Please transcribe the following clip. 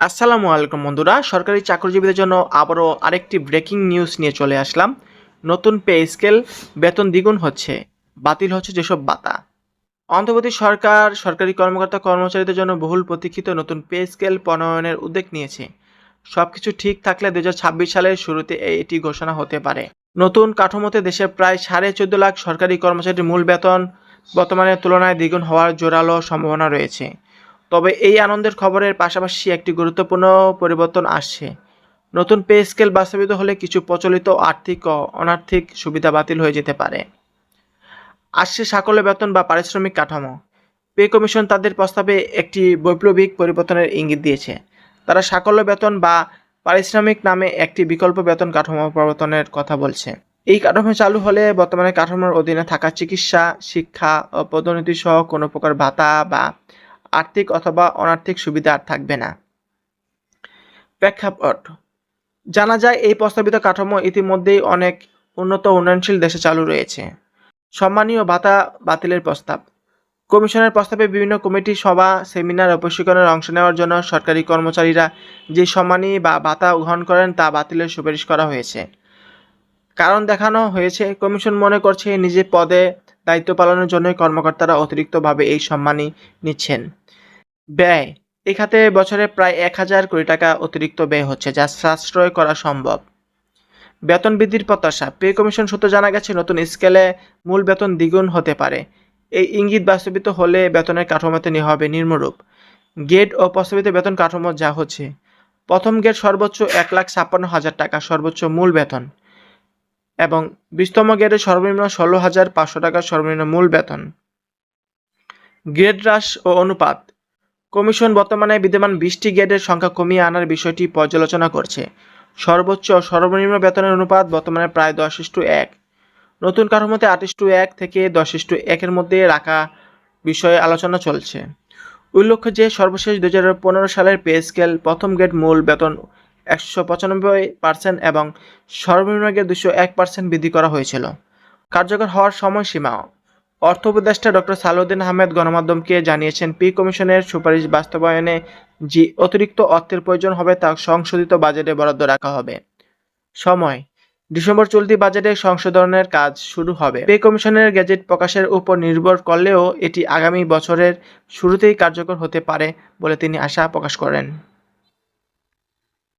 আসসালামু আলাইকুম বন্ধুরা, সরকারি চাকরিজীবীদের জন্য আবারও আরেকটি ব্রেকিং নিউজ নিয়ে চলে আসলাম। নতুন পে স্কেল বেতন দ্বিগুণ হচ্ছে, বাতিল হচ্ছে যেসব বাতা অন্তর্বর্তী সরকার, সরকারি কর্মকর্তা, কর্মচারীদের জন্য বহুল প্রতীক্ষিত নতুন পে স্কেল প্রণয়নের উদ্যোগ নিয়েছে। সব কিছু ঠিক থাকলে দুই হাজার ছাব্বিশ সালের শুরুতে এটি ঘোষণা হতে পারে। নতুন কাঠামোতে দেশের প্রায় সাড়ে চোদ্দ লাখ সরকারি কর্মচারীর মূল বেতন বর্তমানের তুলনায় দ্বিগুণ হওয়ার জোরালো সম্ভাবনা রয়েছে। তবে এই আনন্দের খবরের পাশাপাশি একটি গুরুত্বপূর্ণ পরিবর্তন আসছে। নতুন পে স্কেল বাস্তবিত হলে কিছু প্রচলিত আর্থিক ও অনার্থিক সুবিধা বাতিল হয়ে যেতে পারে। আসছে সাকল্য বেতন বা পারিশ্রমিক কাঠামো। পে কমিশন তাদের প্রস্তাবে একটি বৈপ্লবিক পরিবর্তনের ইঙ্গিত দিয়েছে। তারা সাকল্য বেতন বা পারিশ্রমিক নামে একটি বিকল্প বেতন কাঠামো প্রবর্তনের কথা বলছে। এই কাঠামো চালু হলে বর্তমানে কাঠামোর অধীনে থাকা চিকিৎসা, শিক্ষা ও পদোন্নতি সহ কোনো প্রকার ভাতা বা আর্থিক অথবা অনার্থিক সুবিধা আর থাকবে না। প্রেক্ষাপট। জানা যায়, এই প্রস্তাবিত কাঠামো ইতিমধ্যেই অনেক উন্নত উন্নয়নশীল দেশে চালু রয়েছে। সম্মানীয় ভাতা বাতিলের প্রস্তাব। কমিশনের প্রস্তাবে বিভিন্ন কমিটি, সভা, সেমিনার ও প্রশিক্ষণের অংশ নেওয়ার জন্য সরকারি কর্মচারীরা যে সম্মানী বা ভাতা গ্রহণ করেন তা বাতিলের সুপারিশ করা হয়েছে। কারণ দেখানো হয়েছে, কমিশন মনে করছে নিজের পদে দায়িত্ব পালনের জন্য কর্মকর্তারা অতিরিক্তভাবে এই সম্মানী নিচ্ছেন। ব্যয়, এ খাতে বছরে প্রায় এক হাজার কোটি টাকা অতিরিক্ত ব্যয় হচ্ছে, যা সাশ্রয় করা সম্ভব। বেতন বৃদ্ধির প্রত্যাশা, পে কমিশন সূত্রে জানা গেছে, নতুন স্কেলে মূল বেতন দ্বিগুণ হতে পারে। এই ইঙ্গিত বাস্তবিত হলে বেতনের কাঠামোতে নেওয়া হবে নিম্নরূপ। গেট ও প্রস্তাবিত বেতন কাঠামো যা হচ্ছে, প্রথম গেট সর্বোচ্চ এক লাখ ছাপ্পান্ন হাজার টাকা, সর্বোচ্চ মূল বেতন। এবং বিশতম গেটে সর্বনিম্ন ষোলো হাজার পাঁচশো টাকা সর্বনিম্ন মূল বেতন। গ্রেড হ্রাস ও অনুপাত। কমিশন বর্তমানে বিদ্যমান বিশটি গ্রেডের সংখ্যা কমিয়ে আনার বিষয়টি পর্যালোচনা করছে। সর্বোচ্চ ও সর্বনিম্ন বেতনের অনুপাত বর্তমানে প্রায় দশ ইস্টু এক। নতুন কাঠামোতে আট ইস্টু এক থেকে দশ ইস্টু একের মধ্যে রাখা বিষয়ে আলোচনা চলছে। উল্লেখ্য যে সর্বশেষ দু হাজার পনেরো সালের পে স্কেল প্রথম গ্রেড মূল বেতন একশো পঁচানব্বই পার্সেন্ট এবং সর্বনিম্ন দুশো এক পার্সেন্ট বৃদ্ধি করা হয়েছিল। কার্যকর হওয়ার সময়সীমা। অর্থ উপদেষ্টা ডক্টর সালাউদ্দিন আহমেদ গণমাধ্যমকে জানিয়েছেন, পি কমিশনের সুপারিশ বাস্তবায়নে যে অতিরিক্ত অর্থের প্রয়োজন হবে তা সংশোধিত বাজেটে বরাদ্দ রাখা হবে। সময়। ডিসেম্বর চলতি বাজেটে সংশোধনের কাজ শুরু হবে। পে কমিশনের গেজেট প্রকাশের উপর নির্ভর করলেও এটি আগামী বছরের শুরুতেই কার্যকর হতে পারে বলে তিনি আশা প্রকাশ করেন।